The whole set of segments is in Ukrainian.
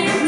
Everything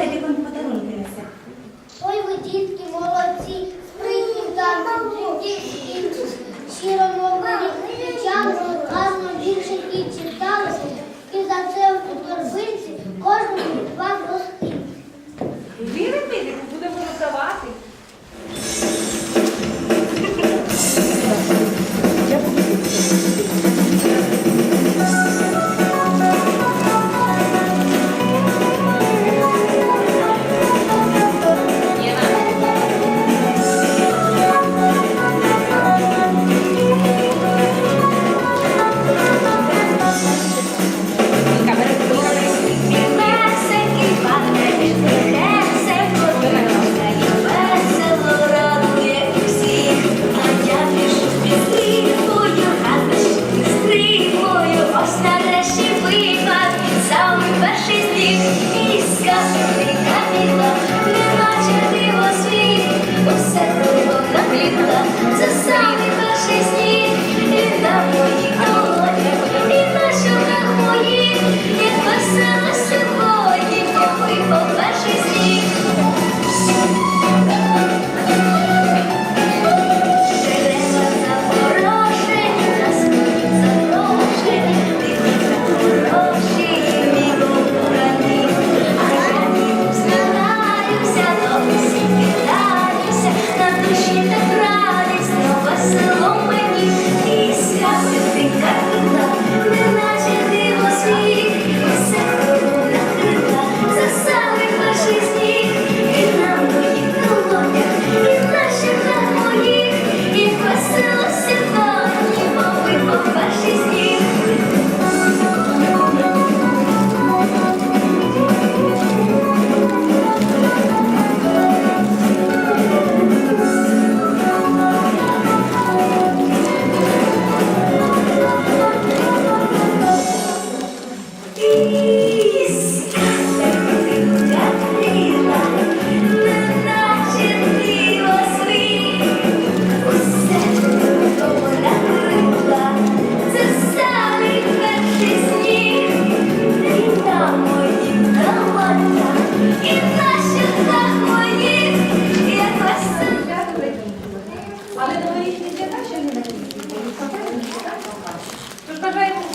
etmedi. Yeah.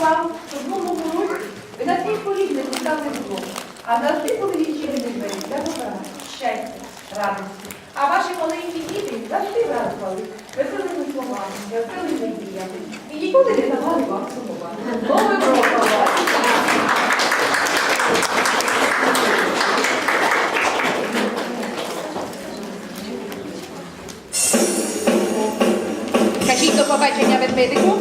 там, в одному колоді, ви на всіх полігнах віддали зло. А на всіх полігнах ще не двері для добра, щастя, радості. А ваші маленькі діти завжди радували, веселими словами, веселими діями. І ніколи не давали вам слова. Нове пропала. Кажіть до побачення ведмедику.